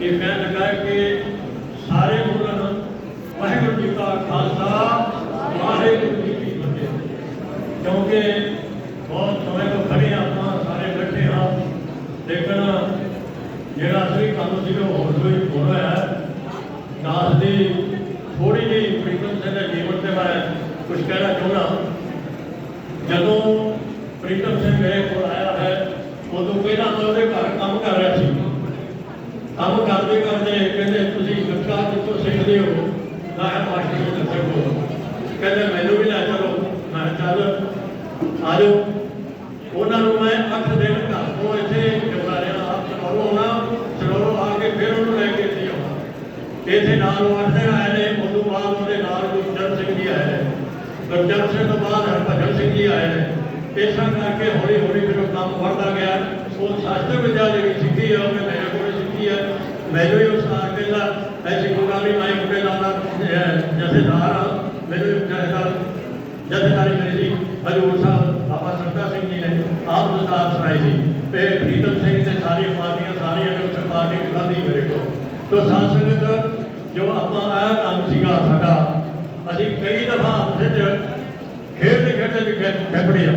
ਇਹ ਕਹਿਣ ਲੱਗਾ ਕਿ ਸਾਰੇ ਬੋਲਣ ਵਾਹਿਗੁਰੂ ਜੀ ਕਾ ਖਾਲਸਾ, ਵਾਹਿਗੁਰੂ ਜੀ ਕੀ ਫਤਿਹ। ਕਿਉਂਕਿ ਬਹੁਤ ਸਮੇਂ ਤੋਂ ਖੜੇ ਆਪਾਂ, ਸਾਰੇ ਬੈਠੇ ਹਾਂ। ਲੇਕਿਨ ਜਿਹੜਾ ਅਸਲੀ ਕੰਮ ਸੀ ਉਹ ਹੋਰ ਕੋਈ ਹੋ ਰਿਹਾ ਹੈ। ਦਾਸ ਦੀ ਥੋੜੀ ਜਿਹੀ ਪ੍ਰੀਤਮ ਸਿੰਘ ਦੇ ਜੀਵਨ ਤੇ ਮੈਂ ਕੁਝ ਕਹਿਣਾ ਚਾਹੁੰਦਾ ਜਦੋਂ ਪ੍ਰੀਤਮ ਸਿੰਘ ਮੇਰੇ ਕੋਲ ਆਇਆ ਹੈ, ਉਦੋਂ ਪਹਿਲਾਂ ਮੈਂ ਉਹਦੇ ਘਰ ਕੰਮ ਕੰਮ ਕਰਦੇ, ਕਹਿੰਦੇ, ਤੁਸੀਂ ਗੱਤਕਾ ਕਿੱਥੋਂ ਸਿੱਖਦੇ ਹੋ? ਮੈਂ ਮਾਸਟਰ ਜੀ ਦੱਸੋ ਕੋਲ ਕਹਿੰਦੇ, ਮੈਨੂੰ ਵੀ ਲੈ ਚਲੋ। ਮੈਂ ਚੱਲ, ਆ ਜਾਓ। ਉਹਨਾਂ ਨੂੰ ਮੈਂ ਅੱਠ ਦਿਨ ਘਰ ਤੋਂ ਇੱਥੇ ਜੁੜਾ ਆਪ ਚਲੋ ਨਾ ਚਲੋ ਆ ਕੇ ਫਿਰ ਉਹਨੂੰ ਲੈ ਕੇ ਇੱਥੇ ਆਉਣਾ। ਇੱਥੇ ਨਾਲ ਉਹ ਅੱਠ ਦਿਨ ਆਏ ਨੇ ਉਦੋਂ ਬਾਅਦ ਉਹਦੇ ਨਾਲ ਗੁਰਜਨ ਸਿੰਘ ਜੀ ਆਏ ਨੇ। ਗੁਰਜਨ ਸਿੰਘ ਤੋਂ ਬਾਅਦ ਹਰਭਜਨ ਸਿੰਘ ਜੀ ਆਏ ਨੇ। ਇਸ ਕਰਕੇ ਹੌਲੀ ਹੌਲੀ ਫਿਰ ਉਹ ਕੰਮ ਵੱਧਦਾ ਗਿਆ, ਉਹ ਸ਼ਾਸਤਰ ਵਿਦਿਆ ਦੇ ਵਿੱਚ ਸਿੱਖੀ ਹੈ ਉਹਨੇ ਮੇਰੇ ਕੋਲ ਸਿੱਖੀ ਹੈ ਮੈਨੂੰ ਵੀ ਉਸ ਸਾਰ ਕਹਿੰਦਾ ਐਸੀ ਗੁਰਗਾ ਵੀ ਮੈਂ ਜਥੇਦਾਰ ਹਾਂ, ਮੈਨੂੰ ਜਥੇਦਾਰ ਜਥੇਦਾਰੀ ਮੇਰੀ ਸੀ, ਹਜੂਰ ਸਾਹਿਬ, ਬਾਬਾ ਸਰਦਾ ਸਿੰਘ ਜੀ ਨੇ ਆਪ ਦਸਤਾਰ ਸੁਣਾਈ ਸੀ, ਤੇ ਪ੍ਰੀਤਮ ਸਿੰਘ ਤੇ ਸਾਰੀਆਂ ਪਾਰਟੀਆਂ ਸਾਰੀਆਂ ਨੇ ਉਸ ਪਾਰਟੀ ਖਾਦੀ ਮੇਰੇ ਕੋਲ। ਤੋ ਸਾਧ ਸੰਗਤ ਜੋ ਆਪਾਂ ਆਇਆ ਕੰਮ ਸੀਗਾ ਸਾਡਾ, ਅਸੀਂ ਕਈ ਦਫਾ ਆਪਸੇ ਤੇ ਖੇਡਦੇ ਖੇਡਦੇ ਵੀ ਖੇਪੜੇ ਆ,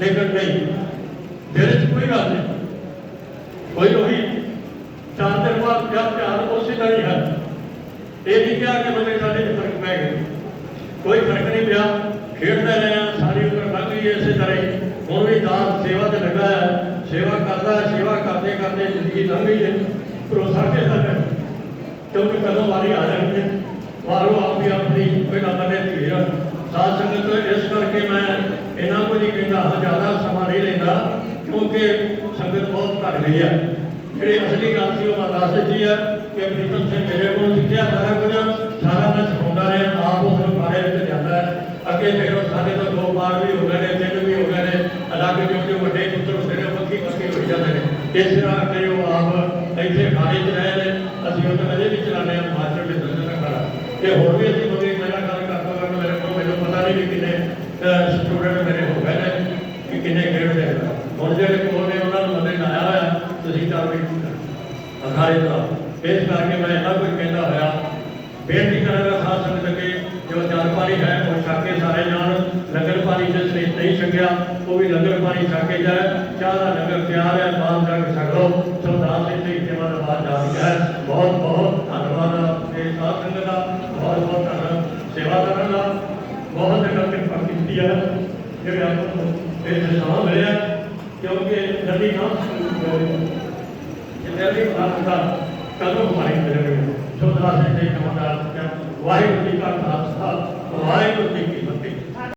ਲੇਕਿਨ ਨਹੀਂ, ਦਿਲ ਚ ਕੋਈ ਗੱਲ ਨਹੀਂ। ਕੋਈ ਉਹੀ ਚਾਰ ਜਦ ਧਿਆਨ ਉਸੇ ਤਰ੍ਹਾਂ ਹੀ ਹੈ। ਇਹ ਨਹੀਂ ਕਿਹਾ ਕਿ ਬੰਦੇ ਸਾਡੇ ਫ਼ਰਕ ਪੈ ਗਿਆ। ਕੋਈ ਫ਼ਰਕ ਨਹੀਂ ਪਿਆ। ਖੇਡਦਾ ਰਿਹਾ ਸਾਰੀ ਉਮਰ ਲੰਘ ਗਈ ਇਸੇ ਤਰ੍ਹਾਂ ਹੀ। ਹੁਣ ਵੀ ਦਾਸ ਸੇਵਾ ਤੇ ਲੱਗਾ ਹੈ। ਸੇਵਾ ਕਰਦਾ, ਸੇਵਾ ਕਰਦੇ ਕਰਦੇ ਜ਼ਿੰਦਗੀ ਲੰਘ ਗਈ ਹੈ। ਭਰੋਸਾ ਕਿਸ ਹੈ? ਕਿਉਂਕਿ ਕਦੋਂ ਵਾਰੀ ਆ ਜਾਣੀ ਹੈ ਵਾਰੋ ਆਪੀ ਆਪਣੀ, ਕੋਈ ਬਣੇ ਧੀਰ ਸਾਧ ਸੰਗਤ, ਇਸ ਕਰਕੇ ਮੈਂ ਇਹਨਾਂ ਕੁਝ ਹੀ ਕਹਿੰਦਾ, ਜ਼ਿਆਦਾ ਸਮਾਂ ਨਹੀਂ ਲੈਂਦਾ, ਕਿਉਂਕਿ ਸੰਗਤ ਬਹੁਤ ਘਟ ਗਈ ਹੈ। ਜਿਹੜੀ ਅਸਲੀ ਗੱਲ ਸੀ, ਉਹ ਮੈਂ ਦੱਸ ਦਿੱਤੀ ਹੈ ਕਿ ਪ੍ਰੀਤਮ ਸਿੰਘ ਮੇਰੇ ਕੋਲ ਸਿੱਖਿਆ ਸਾਰਾ ਕੁਝ, ਸਾਰਾ ਮੈਂ ਸਿਖਾਉਂਦਾ ਰਿਹਾ, ਆਪ ਉਸ ਨੂੰ ਬਾਰੇ ਵਿੱਚ ਜਾਂਦਾ ਹੈ। ਅੱਗੇ ਫਿਰ ਉਹ ਸਾਡੇ ਤੋਂ ਦੋ ਵਾਰ ਵੀ ਹੋ ਗਏ ਨੇ, ਤਿੰਨ ਵੀ ਹੋ ਗਏ ਨੇ, ਅਲੱਗ ਜੋ ਵੱਡੇ ਪੁੱਤਰ ਹੁੰਦੇ ਨੇ ਪੱਕੀ ਪੱਕੀ ਹੋ ਜਾਂਦੇ ਨੇ। ਇਸ ਤਰ੍ਹਾਂ ਕਿ ਉਹ ਆਪ ਇੱਥੇ ਖਾਣੇ 'ਚ ਰਹੇ ਨੇ। ਅਸੀਂ ਉਹ ਤਾਂ ਅਜੇ ਵੀ ਚਲਾਉਂਦੇ ਹਾਂ ਮਾਸਟਰ ਦੇ ਦਰਸ਼ਨ ਕਰਾ ਤੇ ਹੋਰ ਵੀ ਅਸੀਂ ਬੰਦੇ ਮੇਰਾ ਗੱਲ ਕਰਦਾ ਹਾਂ ਮੇਰੇ ਕੋਲ ਮੈਨੂੰ ਪਤਾ ਨਹੀਂ ਵੀ ਕਿੰਨੇ ਸਟੂਡੈਂਟ ਮੇਰੇ ਹੋ ਗਏ ਨੇ ਕਿ ਕਿੰਨੇ ਖੇਡਦੇ ਹਨ ਹੁਣ ਜਿਹੜੇ ਕੋਲ ਨੇ ਉਹਨਾਂ ਨੂੰ ਬੰਦੇ ਆਇਆ ਹੋਇਆ ਤੁਸੀਂ ਕਰ ਵੀ ਅਖਾੜੇ ਦਾ ਇਸ ਕਰਕੇ ਮੈਂ ਇਹਨਾਂ ਕੁਝ ਕਹਿੰਦਾ ਹੋਇਆ ਬੇਨਤੀ ਕਰਾਂਗਾ ਸਾਧ ਸੰਗਤ ਅੱਗੇ ਜੋ ਜਲ ਪਾਣੀ ਹੈ ਉਹ ਛਕ ਕੇ ਸਾਰੇ ਜਾਣ ਲੰਗਰ ਪਾਣੀ ਜਿਸ ਨੇ ਨਹੀਂ ਛਕਿਆ ਉਹ ਵੀ ਲੰਗਰ ਪਾਣੀ ਛਕ ਕੇ ਜਾਏ ਚਾਹ ਦਾ ਲੰਗਰ ਤਿਆਰ ਹੈ ਬਾਹਰ ਜਾ ਕੇ ਛਕ ਲਓ ਸਰਦਾਰ ਸਿੰਘ ਦੀ ਸੇਵਾ ਦਾ ਬਾਅਦ ਜਾ ਰਿਹਾ ਹੈ ਬਹੁਤ ਬਹੁਤ ਧੰਨਵਾਦ ਇਹ ਸਾਧ ਸੰਗਤ ਦਾ ਬਹੁਤ ਬਹੁਤ ਧੰਨਵਾਦ ਸੇਵਾ ਕਰਨ ਦਾ ਬਹੁਤ ਜਗ੍ਹਾ ਕਿਰਪਾ ਕੀਤੀ ਹੈ ਜਿਹੜੇ ਆਪਾਂ ਨੂੰ ਇਹ ਸਮਾਂ ਮਿਲਿਆ ਕਿਉਂਕਿ ਨਦੀ ਨਾ ਜਿੰਨੇ ਵੀ ਭਾਰਤ ਦਾ ਕਦੋਂ ਹਮਾਰੀ ਮਿਲੇਗੀ ਸੋਦਰਾ ਸਿੰਘ ਜੀ ਕਮਾਂਡਰ ਵਾਹਿਗੁਰੂ ਜੀ ਕਾ ਖਾਲਸਾ, ਵਾਹਿਗੁਰੂ ਜੀ ਕੀ